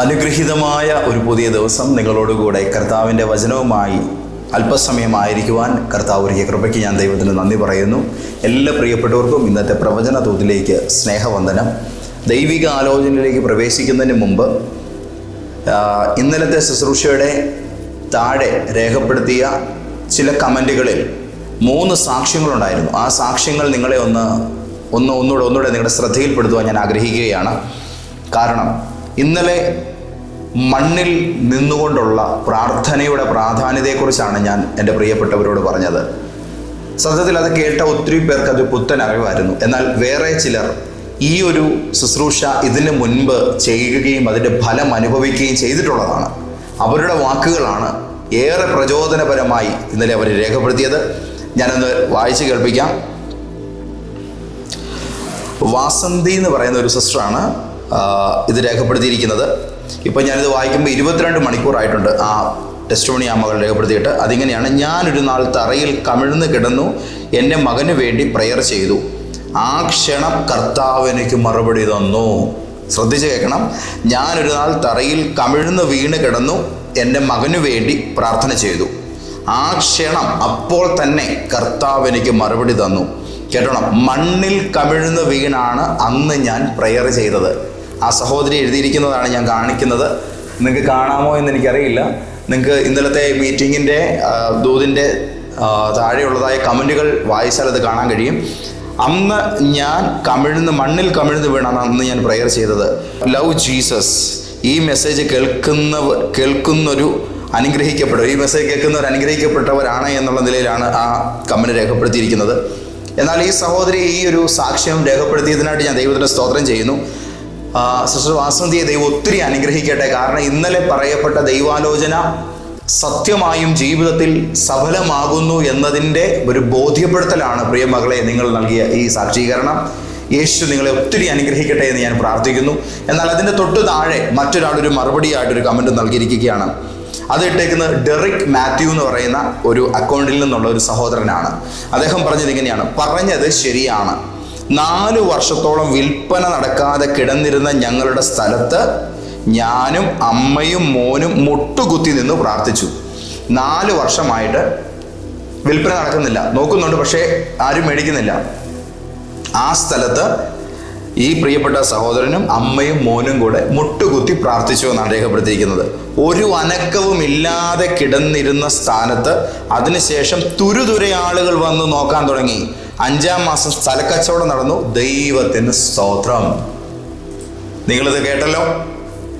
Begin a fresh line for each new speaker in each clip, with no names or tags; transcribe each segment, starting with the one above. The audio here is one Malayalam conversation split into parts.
അനുഗ്രഹീതമായ ഒരു പുതിയ ദിവസം നിങ്ങളോടുകൂടെ കർത്താവിന്റെ വചനവുമായി അല്പസമയമായിരിക്കുവാൻ കർത്താവ് ഒരുക്കിയ കൃപയ്ക്ക് ഞാൻ ദൈവത്തിന് നന്ദി പറയുന്നു. എല്ലാ പ്രിയപ്പെട്ടവർക്കും ഇന്നത്തെ പ്രവചന തോതിലേക്ക് സ്നേഹവന്ദനം. ദൈവിക ആലോചനയിലേക്ക് പ്രവേശിക്കുന്നതിന് മുമ്പ് ഇന്നലത്തെ ശുശ്രൂഷയുടെ താഴെ രേഖപ്പെടുത്തിയ ചില കമന്റുകളിൽ മൂന്ന് സാക്ഷ്യങ്ങളുണ്ടായിരുന്നു. ആ സാക്ഷ്യങ്ങൾ നിങ്ങളെ ഒന്ന് ഒന്ന് ഒന്നുകൂടെ ഒന്നുകൂടെ നിങ്ങളുടെ ശ്രദ്ധയിൽപ്പെടുത്തുവാൻ ഞാൻ ആഗ്രഹിക്കുകയാണ്. കാരണം ഇന്നലെ മണ്ണിൽ നിന്നുകൊണ്ടുള്ള പ്രാർത്ഥനയുടെ പ്രാധാന്യതയെക്കുറിച്ചാണ് ഞാൻ എന്റെ പ്രിയപ്പെട്ടവരോട് പറഞ്ഞത്. സത്യത്തിൽ അത് കേട്ട ഒത്തിരി പേർക്ക് അത് പുത്തൻ അറിവായിരുന്നു. എന്നാൽ വേറെ ചിലർ ഈ ഒരു ശുശ്രൂഷ ഇതിന് മുൻപ് ചെയ്യുകയും അതിന്റെ ഫലം അനുഭവിക്കുകയും ചെയ്തിട്ടുള്ളതാണ്. അവരുടെ വാക്കുകളാണ് ഏറെ പ്രചോദനപരമായി ഇന്നലെ അവർ രേഖപ്പെടുത്തിയത്. ഞാനൊന്ന് വായിച്ചു കേൾപ്പിക്കാം. വാസന്തി എന്ന് പറയുന്ന ഒരു സിസ്റ്ററാണ് ഇത് രേഖപ്പെടുത്തിയിരിക്കുന്നത്. ഇപ്പം ഞാനിത് വായിക്കുമ്പോൾ ഇരുപത്തിരണ്ട് മണിക്കൂറായിട്ടുണ്ട് ആ ടെസ്റ്റ് മണി ആ മകൾ രേഖപ്പെടുത്തിയിട്ട്. അതിങ്ങനെയാണ് ഞാനൊരു നാൾ തറയിൽ കമിഴ്ന്ന് കിടന്നു എന്റെ മകന് വേണ്ടി പ്രെയർ ചെയ്തു. ആ ക്ഷണം കർത്താവ് എനിക്ക് മറുപടി തന്നു. ശ്രദ്ധിച്ച് കേൾക്കണം. ഞാനൊരു നാൾ തറയിൽ കമിഴ്ന്ന് വീണ് കിടന്നു എന്റെ മകനു വേണ്ടി പ്രാർത്ഥന ചെയ്തു. ആ ക്ഷണം അപ്പോൾ തന്നെ കർത്താവ് എനിക്ക് മറുപടി തന്നു. കേട്ടോണം? മണ്ണിൽ കമിഴ്ന്ന് വീണാണ് അന്ന് ഞാൻ പ്രെയർ ചെയ്തത്. ആ സഹോദരി എഴുതിയിരിക്കുന്നതാണ് ഞാൻ കാണിക്കുന്നത്. നിങ്ങൾക്ക് കാണാമോ എന്ന് എനിക്കറിയില്ല. നിങ്ങൾക്ക് ഇന്നലത്തെ മീറ്റിങ്ങിന്റെ ദൂതിന്റെ താഴെയുള്ളതായ കമന്റുകൾ വായിച്ചാൽ അത് കാണാൻ കഴിയും. അന്ന് ഞാൻ കമിഴ്ന്ന് മണ്ണിൽ കമിഴ്ന്ന് വീണാണ് അന്ന് ഞാൻ പ്രെയർ ചെയ്തത്. Love Jesus. ഈ മെസ്സേജ് കേൾക്കുന്നവർ കേൾക്കുന്നൊരു അനുഗ്രഹിക്കപ്പെട്ടവർ ഈ മെസ്സേജ് കേൾക്കുന്നവർ അനുഗ്രഹിക്കപ്പെട്ടവരാണ് എന്നുള്ള നിലയിലാണ് ആ കമന്റ് രേഖപ്പെടുത്തിയിരിക്കുന്നത്. എന്നാൽ ഈ സഹോദരി ഈ ഒരു സാക്ഷ്യം രേഖപ്പെടുത്തിയതിനായിട്ട് ഞാൻ ദൈവത്തിന്റെ സ്തോത്രം ചെയ്യുന്നു. സിസ്റ്റർ വാസന്തിയെ ദൈവം ഒത്തിരി അനുഗ്രഹിക്കട്ടെ. കാരണം ഇന്നലെ പറയപ്പെട്ട ദൈവാലോചന സത്യമായും ജീവിതത്തിൽ സഫലമാകുന്നു എന്നതിന്റെ ഒരു ബോധ്യപ്പെടുത്തലാണ് പ്രിയ മകളെ നിങ്ങൾ നൽകിയ ഈ സാക്ഷീകരണം. യേശു നിങ്ങളെ ഒത്തിരി അനുഗ്രഹിക്കട്ടെ എന്ന് ഞാൻ പ്രാർത്ഥിക്കുന്നു. എന്നാൽ അതിന്റെ തൊട്ട് താഴെ മറ്റൊരാളൊരു മറുപടിയായിട്ടൊരു കമന്റ് നൽകിയിരിക്കുകയാണ്. അത് ഇട്ടേക്കുന്നത് ഡെറിക് മാത്യു എന്ന് പറയുന്ന ഒരു അക്കൗണ്ടിൽ നിന്നുള്ള ഒരു സഹോദരനാണ്. അദ്ദേഹം പറഞ്ഞത് ഇങ്ങനെയാണ് പറഞ്ഞത് ശരിയാണ്. നാല് വർഷത്തോളം വിൽപ്പന നടക്കാതെ കിടന്നിരുന്ന ഞങ്ങളുടെ സ്ഥലത്ത് ഞാനും അമ്മയും മോനും മുട്ടുകുത്തി നിന്ന് പ്രാർത്ഥിച്ചു. നാല് വർഷമായിട്ട് വിൽപ്പന നടക്കുന്നില്ല. നോക്കുന്നുണ്ട് പക്ഷേ ആരും മേടിക്കുന്നില്ല. ആ സ്ഥലത്ത് ഈ പ്രിയപ്പെട്ട സഹോദരനും അമ്മയും മോനും കൂടെ മുട്ടുകുത്തി പ്രാർത്ഥിച്ചു എന്നാണ് രേഖപ്പെടുത്തിയിരിക്കുന്നത്. ഒരു അനക്കവും ഇല്ലാതെ കിടന്നിരുന്ന സ്ഥാനത്ത് അതിനുശേഷം തുരുതുരെ ആളുകൾ വന്ന് നോക്കാൻ തുടങ്ങി. അഞ്ചാം മാസം സ്ഥലക്കച്ചവടം നടന്നു. ദൈവത്തിന് സ്തോത്രം. നിങ്ങളിത് കേട്ടല്ലോ?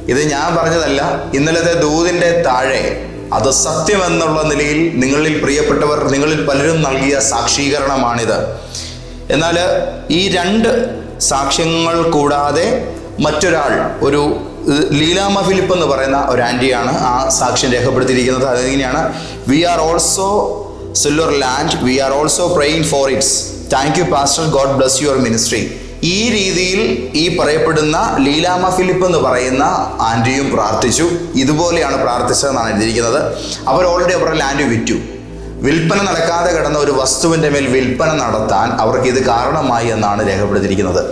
ഇത് ഞാൻ പറഞ്ഞതല്ല. ഇന്നലത്തെ ദൂതിന്റെ താഴെ അത് സത്യമെന്നുള്ള നിലയിൽ നിങ്ങളിൽ പ്രിയപ്പെട്ടവർ നിങ്ങളിൽ പലരും നൽകിയ സാക്ഷീകരണമാണിത്. എന്നാൽ ഈ രണ്ട് സാക്ഷ്യങ്ങൾ കൂടാതെ മറ്റൊരാൾ ഒരു ലീലാമ ഫിലിപ്പ് എന്ന് പറയുന്ന ഒരു ആന്റിയാണ് ആ സാക്ഷ്യം രേഖപ്പെടുത്തിയിരിക്കുന്നത്. അതെങ്ങനെയാണ് we are also silver land we are also praying for its thank you pastor God bless your ministry ഈ രീതിയിൽ ഈ പറയപ്പെടുന്ന ലീലാമ ഫിലിപ്പ് എന്ന് പറയുന്ന ആന്റിയും പ്രാർത്ഥിച്ചു. ഇതുപോലെയാണ് പ്രാർത്ഥിച്ചതെന്നാണ് എഴുതിയിരിക്കുന്നത്. അവർ ഓൾറെഡി അവരുടെ ലാൻഡ് വിറ്റു. വിൽപ്പന നടക്കാതെ കിടന്ന ഒരു വസ്തുവിന്റെ മേൽ വിൽപ്പന നടത്താൻ അവർക്ക് ഇത് കാരണമായി എന്നാണ് രേഖപ്പെടുത്തിയിരിക്കുന്നത്.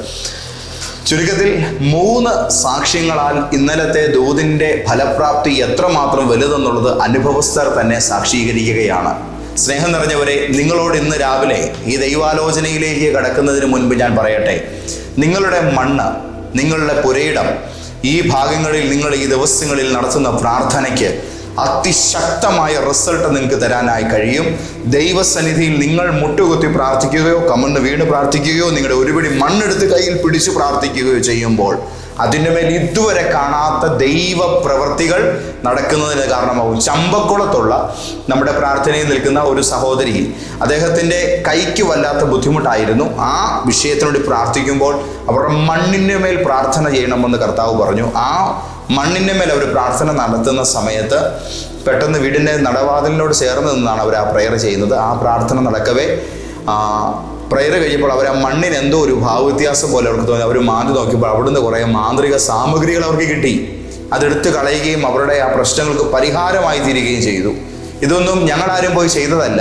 ചുരുക്കത്തിൽ മൂന്ന് സാക്ഷ്യങ്ങളാൽ ഇന്നലത്തെ ദൂതിന്റെ ഫലപ്രാപ്തി എത്രമാത്രം വലുതെന്നുള്ളത് അനുഭവസ്ഥർ തന്നെ സാക്ഷീകരിക്കുകയാണ്. സ്നേഹം നിറഞ്ഞവരെ നിങ്ങളോട് ഇന്ന് രാവിലെ ഈ ദൈവാലോചനയിലേക്ക് കടക്കുന്നതിന് മുൻപ് ഞാൻ പറയട്ടെ. നിങ്ങളുടെ മണ്ണ് നിങ്ങളുടെ പുരയിടം ഈ ഭാഗങ്ങളിൽ നിങ്ങൾ ഈ ദിവസങ്ങളിൽ നടത്തുന്ന പ്രാർത്ഥനയ്ക്ക് അതിശക്തമായ റിസൾട്ട് നിങ്ങൾക്ക് തരാനായി കഴിയും. ദൈവസന്നിധിയിൽ നിങ്ങൾ മുട്ടുകുത്തി പ്രാർത്ഥിക്കുകയോ കമന്ന് വീണ് പ്രാർത്ഥിക്കുകയോ നിങ്ങളുടെ ഒരുപിടി മണ്ണെടുത്ത് കയ്യിൽ പിടിച്ചു പ്രാർത്ഥിക്കുകയോ ചെയ്യുമ്പോൾ അതിന്റെ മേൽ ഇതുവരെ കാണാത്ത ദൈവ പ്രവർത്തികൾ നടക്കുന്നതിന് കാരണമാകും ചമ്പക്കുളത്തുള്ള നമ്മുടെ പ്രാർത്ഥനയിൽ നിൽക്കുന്ന ഒരു സഹോദരി അദ്ദേഹത്തിന്റെ കൈക്ക് വല്ലാത്ത ബുദ്ധിമുട്ടായിരുന്നു. ആ വിഷയത്തിനോട് പ്രാർത്ഥിക്കുമ്പോൾ അവരുടെ മണ്ണിന്റെ മേൽ പ്രാർത്ഥന ചെയ്യണമെന്ന് കർത്താവ് പറഞ്ഞു. ആ മണ്ണിന്റെ മേൽ അവർ പ്രാർത്ഥന നടത്തുന്ന സമയത്ത് പെട്ടെന്ന് വീടിന്റെ നടവാതിലിനോട് ചേർന്ന് നിന്നാണ് അവർ ആ പ്രയർ ചെയ്യുന്നത്. ആ പ്രാർത്ഥന നടക്കവേ പ്രെയർ കഴിയുമ്പോൾ അവർ ആ മണ്ണിന് എന്തോ ഒരു ഭാവവ്യത്യാസം പോലെ അവർക്ക് തോന്നി. അവർ മാന്തി നോക്കിയപ്പോൾ അവിടുന്ന് കുറേ മാന്ത്രിക സാമഗ്രികൾ അവർക്ക് കിട്ടി. അതെടുത്ത് കളയുകയും അവരുടെ ആ പ്രശ്നങ്ങൾക്ക് പരിഹാരമായി തീരുകയും ചെയ്തു. ഇതൊന്നും ഞങ്ങളാരും പോയി ചെയ്തതല്ല.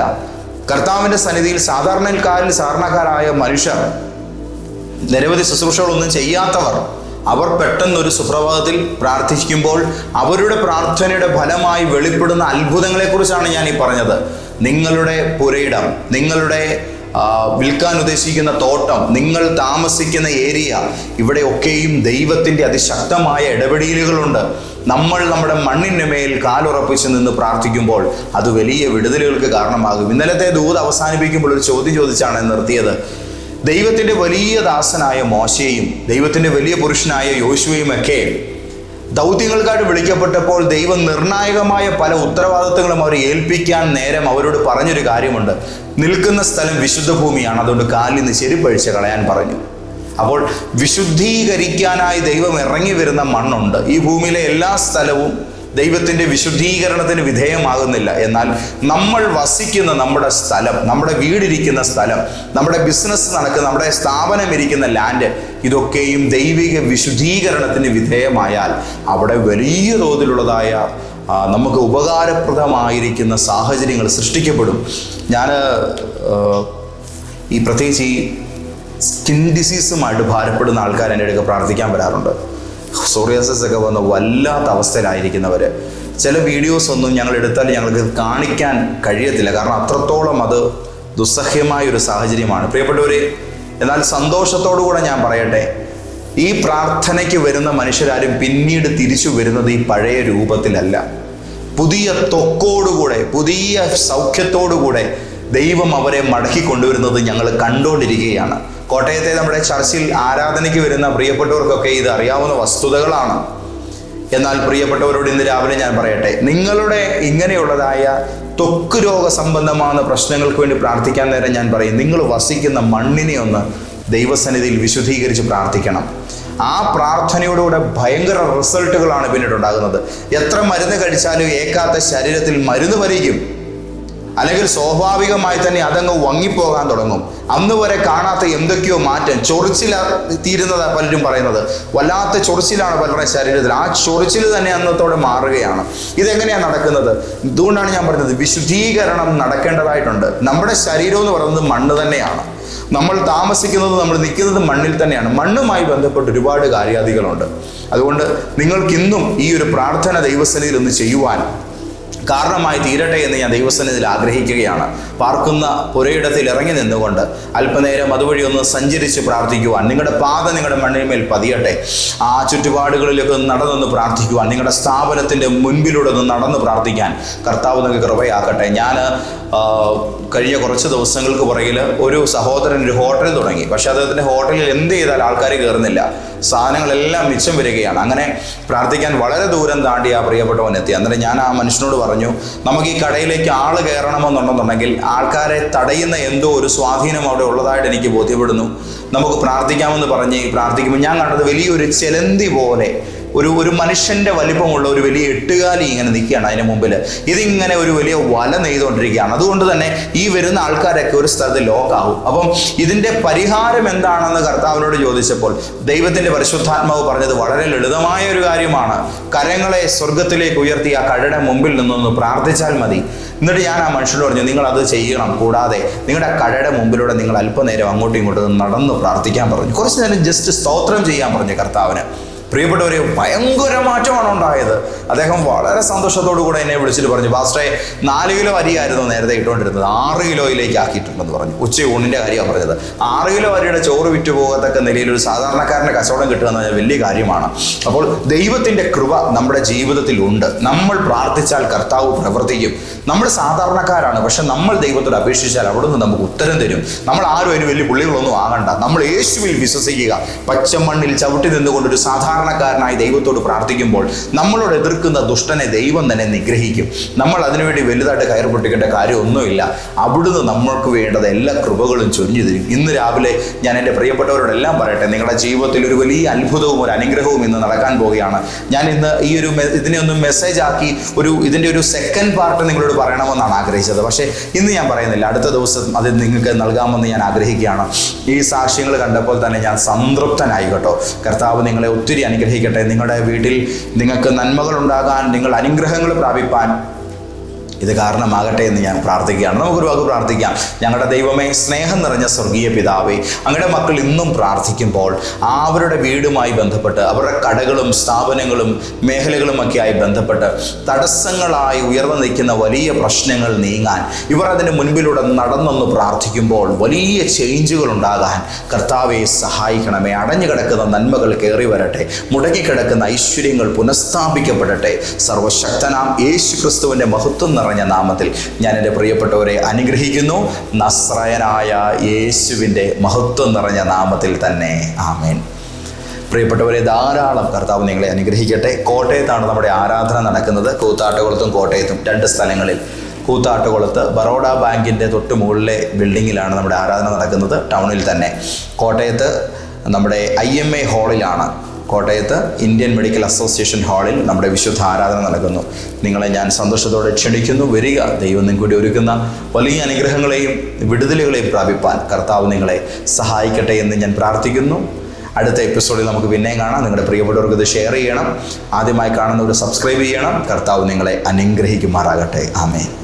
കർത്താവിന്റെ സന്നിധിയിൽ സാധാരണക്കാരിൽ സാധാരണക്കാരായ മനുഷ്യർ നിരവധി ശുശ്രൂഷകളൊന്നും ചെയ്യാത്തവർ അവർ പെട്ടെന്ന് ഒരു സുപ്രഭാതത്തിൽ പ്രാർത്ഥിക്കുമ്പോൾ അവരുടെ പ്രാർത്ഥനയുടെ ഫലമായി വെളിപ്പെടുന്ന അത്ഭുതങ്ങളെക്കുറിച്ചാണ് ഞാൻ ഈ പറഞ്ഞത്. നിങ്ങളുടെ പുരയിടം നിങ്ങളുടെ വിൽക്കാൻ ഉദ്ദേശിക്കുന്ന തോട്ടം നിങ്ങൾ താമസിക്കുന്ന ഏരിയ ഇവിടെയൊക്കെയും ദൈവത്തിന്റെ അതിശക്തമായ ഇടപെടലുകളുണ്ട്. നമ്മൾ നമ്മുടെ മണ്ണിന്റെ മേൽ കാലുറപ്പിച്ച് നിന്ന് പ്രാർത്ഥിക്കുമ്പോൾ അത് വലിയ വിടുതലുകൾക്ക് കാരണമാകും. ഇന്നലത്തെ ദൂത് അവസാനിപ്പിക്കുമ്പോൾ ഒരു ചോദ്യം ചോദിച്ചാണ് നിർത്തിയത്. ദൈവത്തിന്റെ വലിയ ദാസനായ മോശയും ദൈവത്തിന്റെ വലിയ പുരുഷനായ യോശുവയും ഒക്കെ ദൗത്യങ്ങൾക്കായിട്ട് വിളിക്കപ്പെട്ടപ്പോൾ ദൈവം നിർണായകമായ പല ഉത്തരവാദിത്തങ്ങളും അവരെ ഏൽപ്പിക്കാൻ നേരം അവരോട് പറഞ്ഞൊരു കാര്യമുണ്ട്. നിൽക്കുന്ന സ്ഥലം വിശുദ്ധ ഭൂമിയാണ് അതുകൊണ്ട് കാലിൽ നിന്ന് ചെരുപ്പഴിച്ച് കളയാൻ പറഞ്ഞു. അപ്പോൾ വിശുദ്ധീകരിക്കാനായി ദൈവം ഇറങ്ങി വരുന്ന മണ്ണുണ്ട്. ഈ ഭൂമിയിലെ എല്ലാ സ്ഥലവും ദൈവത്തിന്റെ വിശുദ്ധീകരണത്തിന് വിധേയമാകുന്നില്ല. എന്നാൽ നമ്മൾ വസിക്കുന്ന നമ്മുടെ സ്ഥലം നമ്മുടെ വീടിരിക്കുന്ന സ്ഥലം നമ്മുടെ ബിസിനസ് നടക്കുന്ന നമ്മുടെ സ്ഥാപനം ഇരിക്കുന്ന ലാൻഡ് ഇതൊക്കെയും ദൈവിക വിശുദ്ധീകരണത്തിന് വിധേയമായാൽ അവിടെ വലിയ തോതിലുള്ളതായ നമുക്ക് ഉപകാരപ്രദമായിരിക്കുന്ന സാഹചര്യങ്ങൾ സൃഷ്ടിക്കപ്പെടും. ഞാൻ ഈ പ്രത്യേകിച്ച് ഈ സ്കിൻ ഡിസീസുമായിട്ട് ഭാരപ്പെടുന്ന ആൾക്കാർ എന്റെ അടുക്ക പ്രാർത്ഥിക്കാൻ വരാറുണ്ട്. സോറിയാസിസ് ഒക്കെ വന്ന് വല്ലാത്ത അവസ്ഥയിലായിരിക്കുന്നവർ ചില വീഡിയോസ് ഒന്നും ഞങ്ങൾ എടുത്താൽ ഞങ്ങൾക്ക് കാണിക്കാൻ കഴിയത്തില്ല. കാരണം അത്രത്തോളം അത് ദുസ്സഹ്യമായ ഒരു സാഹചര്യമാണ്. പ്രിയപ്പെട്ടവരെ എന്നാൽ സന്തോഷത്തോടു കൂടെ ഞാൻ പറയട്ടെ. ഈ പ്രാർത്ഥനയ്ക്ക് വരുന്ന മനുഷ്യരാരും പിന്നീട് തിരിച്ചു വരുന്നത് ഈ പഴയ രൂപത്തിലല്ല. പുതിയ തൊക്കോടുകൂടെ പുതിയ സൗഖ്യത്തോടുകൂടെ ദൈവം അവരെ മടക്കി കൊണ്ടുവരുന്നത് ഞങ്ങൾ കണ്ടുകൊണ്ടിരിക്കുകയാണ് കോട്ടയത്തെ നമ്മുടെ ചർച്ചിൽ ആരാധനയ്ക്ക് വരുന്ന പ്രിയപ്പെട്ടവർക്കൊക്കെ ഇത് അറിയാവുന്ന വസ്തുതകളാണ്. എന്നാൽ പ്രിയപ്പെട്ടവരോട് ഇന്ന് രാവിലെ ഞാൻ പറയട്ടെ നിങ്ങളുടെ ഇങ്ങനെയുള്ളതായ ത്വക്ക് രോഗ സംബന്ധമായ പ്രശ്നങ്ങൾക്ക് വേണ്ടി പ്രാർത്ഥിക്കാൻ നേരം ഞാൻ പറയും നിങ്ങൾ വസിക്കുന്ന മണ്ണിനെ ഒന്ന് ദൈവസന്നിധിയിൽ വിശുദ്ധീകരിച്ച് പ്രാർത്ഥിക്കണം. ആ പ്രാർത്ഥനയോടുകൂടെ ഭയങ്കര റിസൾട്ടുകളാണ് പിന്നീട് ഉണ്ടാകുന്നത്. എത്ര മരുന്ന് കഴിച്ചാലും ഏക്കാത്ത ശരീരത്തിൽ മരുന്ന് വരിക്കും അല്ലെങ്കിൽ സ്വാഭാവികമായി തന്നെ അതങ്ങ് വങ്ങിപ്പോകാൻ തുടങ്ങും. അന്ന് വരെ കാണാത്ത എന്തൊക്കെയോ മാറ്റം. ചൊറിച്ചില തീരുന്നതാ പലരും പറയുന്നത്. വല്ലാത്ത ചൊറിച്ചിലാണ് പലരുടെ ശരീരത്തിൽ. ആ ചൊറിച്ചിൽ തന്നെ അന്നത്തോടെ മാറുകയാണ്. ഇതെങ്ങനെയാണ് നടക്കുന്നത്? ഇതുകൊണ്ടാണ് ഞാൻ പറഞ്ഞത് വിശുദ്ധീകരണം നടക്കേണ്ടതായിട്ടുണ്ട്. നമ്മുടെ ശരീരം എന്ന് പറയുന്നത് മണ്ണ് തന്നെയാണ്. നമ്മൾ താമസിക്കുന്നത് നമ്മൾ നിൽക്കുന്നത് മണ്ണിൽ തന്നെയാണ്. മണ്ണുമായി ബന്ധപ്പെട്ട് ഒരുപാട് കാര്യാദികളുണ്ട്. അതുകൊണ്ട് നിങ്ങൾക്കിന്നും ഈ ഒരു പ്രാർത്ഥന ദൈവസനയിൽ ഒന്ന് ചെയ്യുവാൻ കാരണമായി തീരട്ടെ എന്ന് ഞാൻ ദൈവസന്നിധിയിൽ ആഗ്രഹിക്കുകയാണ്. പാർക്കുന്ന പുരയിടത്തിൽ ഇറങ്ങി നിന്നുകൊണ്ട് അല്പനേരം അതുവഴി ഒന്ന് സഞ്ചരിച്ച് പ്രാർത്ഥിക്കുവാൻ നിങ്ങളുടെ പാത നിങ്ങളുടെ മണ്ണിന്മേൽ പതിയട്ടെ. ആ ചുറ്റുപാടുകളിലൊക്കെ നടന്നൊന്ന് പ്രാർത്ഥിക്കുവാൻ നിങ്ങളുടെ സ്ഥാപനത്തിന്റെ മുൻപിലൂടെ ഒന്ന് നടന്ന് പ്രാർത്ഥിക്കാൻ കർത്താവ് നിങ്ങൾക്ക് കൃപയാക്കട്ടെ ഞാൻ കഴിഞ്ഞ കുറച്ച് ദിവസങ്ങൾക്ക് പുറകിൽ ഒരു സഹോദരൻ ഒരു ഹോട്ടൽ തുടങ്ങി. പക്ഷെ അദ്ദേഹത്തിന്റെ ഹോട്ടലിൽ എന്ത് ചെയ്താൽ ആൾക്കാർ കയറുന്നില്ല. സാധനങ്ങളെല്ലാം മിച്ചം വരികയാണ്. അങ്ങനെ പ്രാർത്ഥിക്കാൻ വളരെ ദൂരം താണ്ടി ആ പ്രിയപ്പെട്ടവൻ എത്തി. അന്നേരം ഞാൻ ആ മനുഷ്യനോട് പറഞ്ഞു നമുക്ക് ഈ കടയിലേക്ക് ആൾ കയറണമെന്നുണ്ടെന്നുണ്ടെങ്കിൽ ആൾക്കാരെ തടയുന്ന എന്തോ ഒരു സ്വാധീനം അവിടെ ഉള്ളതായിട്ട് എനിക്ക് ബോധ്യപ്പെടുന്നു. നമുക്ക് പ്രാർത്ഥിക്കാമെന്ന് പറഞ്ഞ് പ്രാർത്ഥിക്കുമ്പോൾ ഞാൻ കണ്ടത് വലിയൊരു ചെലന്തി പോലെ ഒരു ഒരു മനുഷ്യന്റെ വലിപ്പമുള്ള ഒരു വലിയ എട്ടുകാലി ഇങ്ങനെ നിൽക്കുകയാണ് അതിന് മുമ്പിൽ ഇതിങ്ങനെ ഒരു വലിയ വല നെയ്തുകൊണ്ടിരിക്കുകയാണ്. അതുകൊണ്ട് തന്നെ ഈ വരുന്ന ആൾക്കാരൊക്കെ ഒരു സ്ഥലത്ത് ലോക്കാവും അപ്പം ഇതിന്റെ പരിഹാരം എന്താണെന്ന് കർത്താവിനോട് ചോദിച്ചപ്പോൾ ദൈവത്തിന്റെ പരിശുദ്ധാത്മാവ് പറഞ്ഞത് വളരെ ലളിതമായ ഒരു കാര്യമാണ്. കരങ്ങളെ സ്വർഗത്തിലേക്ക് ഉയർത്തി ആ കഴയുടെ മുമ്പിൽ നിന്നൊന്ന് പ്രാർത്ഥിച്ചാൽ മതി. എന്നിട്ട് ഞാൻ ആ മനുഷ്യനോട് പറഞ്ഞു നിങ്ങൾ അത് ചെയ്യണം. കൂടാതെ നിങ്ങളുടെ കടയുടെ മുമ്പിലൂടെ നിങ്ങൾ അല്പനേരം അങ്ങോട്ടും ഇങ്ങോട്ടും നടന്ന് പ്രാർത്ഥിക്കാൻ പറഞ്ഞു. കുറച്ച് നേരം ജസ്റ്റ് സ്തോത്രം ചെയ്യാൻ പറഞ്ഞു കർത്താവിന്. പ്രിയപ്പെട്ടവരെ ഭയങ്കര മാറ്റമാണ് ഉണ്ടായത്. അദ്ദേഹം വളരെ സന്തോഷത്തോടു കൂടെ എന്നെ വിളിച്ചിട്ട് പറഞ്ഞു പാസ്റ്ററെ നാല് കിലോ അരിയായിരുന്നു നേരത്തെ ഇട്ടുകൊണ്ടിരുന്നത്. ആറ് കിലോയിലേക്ക് ആക്കിയിട്ടുണ്ടെന്ന് പറഞ്ഞു. ഉച്ച ഊണിന്റെ കാര്യമാണ് പറഞ്ഞത്. ആറ് കിലോ അരിയുടെ ചോറ് വിറ്റ് പോകത്തക്ക നിലയിൽ ഒരു സാധാരണക്കാരന്റെ കച്ചവടം കിട്ടുക എന്ന് പറഞ്ഞാൽ വലിയ കാര്യമാണ്. അപ്പോൾ ദൈവത്തിന്റെ കൃപ നമ്മുടെ ജീവിതത്തിൽ ഉണ്ട്. നമ്മൾ പ്രാർത്ഥിച്ചാൽ കർത്താവ് പ്രവർത്തിക്കും. നമ്മൾ സാധാരണക്കാരാണ് പക്ഷെ നമ്മൾ ദൈവത്തോട് അപേക്ഷിച്ചാൽ അവിടുന്ന് നമുക്ക് ഉത്തരം തരും. നമ്മൾ ആരും അതിന് വലിയ പുള്ളികളൊന്നും ആകണ്ട. നമ്മൾ യേശുവിൽ വിശ്വസിക്കുക. പച്ചമണ്ണിൽ ചവിട്ടി നിന്നുകൊണ്ട് ഒരു സാധാരണക്കാരനായി ദൈവത്തോട് പ്രാർത്ഥിക്കുമ്പോൾ നമ്മളോട് എതിർക്കുന്ന ദുഷ്ടനെ ദൈവം തന്നെ നിഗ്രഹിക്കും. നമ്മൾ അതിനുവേണ്ടി വലുതായിട്ട് കയർ പൊട്ടിക്കേണ്ട കാര്യമൊന്നുമില്ല. അവിടുന്ന് നമ്മൾക്ക് വേണ്ടത് എല്ലാ കൃപകളും ചൊരിഞ്ഞു തരും ഇന്ന് രാവിലെ ഞാൻ എന്റെ പ്രിയപ്പെട്ടവരോടെല്ലാം പറയട്ടെ നിങ്ങളുടെ ജീവിതത്തിൽ ഒരു വലിയ അത്ഭുതവും ഒരു അനുഗ്രഹവും ഇന്ന് നടക്കാൻ പോവുകയാണ്. ഞാൻ ഇന്ന് ഈ ഒരു ഇതിനെ ഒന്ന് മെസ്സേജ് ആക്കി ഒരു ഇതിന്റെ ഒരു സെക്കൻഡ് പാർട്ട് നിങ്ങളോട് പറയണമെന്നാണ് ആഗ്രഹിച്ചത്. പക്ഷേ ഇന്ന് ഞാൻ പറയുന്നില്ല. അടുത്ത ദിവസം അത് നിങ്ങൾക്ക് നൽകാമെന്ന് ഞാൻ ആഗ്രഹിക്കുകയാണ്. ഈ സാക്ഷ്യങ്ങൾ കണ്ടപ്പോൾ തന്നെ ഞാൻ സംതൃപ്തനായി കേട്ടോ. കർത്താവ് നിങ്ങളെ ഒത്തിരി അനുഗ്രഹിക്കട്ടെ. നിങ്ങളുടെ വീട്ടിൽ നിങ്ങൾക്ക് നന്മകൾ ഉണ്ടാകാൻ നിങ്ങൾ അനുഗ്രഹങ്ങൾ പ്രാപിപ്പാൻ ഇത് കാരണമാകട്ടെ എന്ന് ഞാൻ പ്രാർത്ഥിക്കുകയാണ്. നമുക്കൊരു വാക്ക് പ്രാർത്ഥിക്കാം. ഞങ്ങളുടെ ദൈവമേ സ്നേഹം നിറഞ്ഞ സ്വർഗീയ പിതാവേ അങ്ങയുടെ മക്കൾ ഇന്നും പ്രാർത്ഥിക്കുമ്പോൾ അവരുടെ വീടുമായി ബന്ധപ്പെട്ട് അവരുടെ കടകളും സ്ഥാപനങ്ങളും മേഖലകളുമൊക്കെ ആയി ബന്ധപ്പെട്ട് തടസ്സങ്ങളായി ഉയർന്നു നിൽക്കുന്ന വലിയ പ്രശ്നങ്ങൾ നീങ്ങാൻ ഇവർ അതിന് മുൻപിലൂടെ നടന്നൊന്ന് പ്രാർത്ഥിക്കുമ്പോൾ വലിയ ചേഞ്ചുകൾ ഉണ്ടാകാൻ കർത്താവെ സഹായിക്കണമേ. അടഞ്ഞു കിടക്കുന്ന നന്മകൾ കയറി വരട്ടെ. മുടങ്ങിക്കിടക്കുന്ന ഐശ്വര്യങ്ങൾ പുനഃസ്ഥാപിക്കപ്പെടട്ടെ. സർവശക്തനാം യേശു ക്രിസ്തുവിന്റെ മഹത്വം നിറഞ്ഞ നാമത്തിൽ ഞാൻ എന്റെ പ്രിയപ്പെട്ടവരെ അനുഗ്രഹിക്കുന്നു. നസ്രയനായ യേശുവിന്റെ മഹത്വം നിറഞ്ഞ നാമത്തിൽ തന്നെ. ആമേൻ. പ്രിയപ്പെട്ടവരെ ധാരാളം കർത്താവ് നിങ്ങളെ അനുഗ്രഹിക്കട്ടെ. കോട്ടയത്താണ് നമ്മുടെ ആരാധന നടക്കുന്നത്. കൂത്താട്ടുകുളത്തും കോട്ടയത്തും രണ്ട് സ്ഥലങ്ങളിൽ. കൂത്താട്ടുകുളത്ത് ബറോഡ ബാങ്കിന്റെ തൊട്ട് മുകളിലെ ബിൽഡിങ്ങിലാണ് നമ്മുടെ ആരാധന നടക്കുന്നത്. ടൗണിൽ തന്നെ. കോട്ടയത്ത് നമ്മുടെ ഐ എം എ ഹാളിലാണ്. കോട്ടയത്ത് ഇന്ത്യൻ മെഡിക്കൽ അസോസിയേഷൻ ഹാളിൽ നമ്മുടെ വിശുദ്ധ ആരാധന നടക്കുന്നു. നിങ്ങളെ ഞാൻ സന്തോഷത്തോടെ ക്ഷണിക്കുന്നു. വരിക ദൈവം നിങ്ങൾക്കൂടി ഒരുക്കുന്ന വലിയ അനുഗ്രഹങ്ങളെയും വിടുതലുകളെയും പ്രാപിപ്പാൻ കർത്താവ് നിങ്ങളെ സഹായിക്കട്ടെ എന്ന് ഞാൻ പ്രാർത്ഥിക്കുന്നു. അടുത്ത എപ്പിസോഡിൽ നമുക്ക് പിന്നെയും കാണാം. നിങ്ങളുടെ പ്രിയപ്പെട്ടവർക്ക് ഇത് ഷെയർ ചെയ്യണം. ആദ്യമായി കാണുന്നവർ സബ്സ്ക്രൈബ് ചെയ്യണം. കർത്താവ് നിങ്ങളെ അനുഗ്രഹിക്കുമാറാകട്ടെ. ആമേൻ.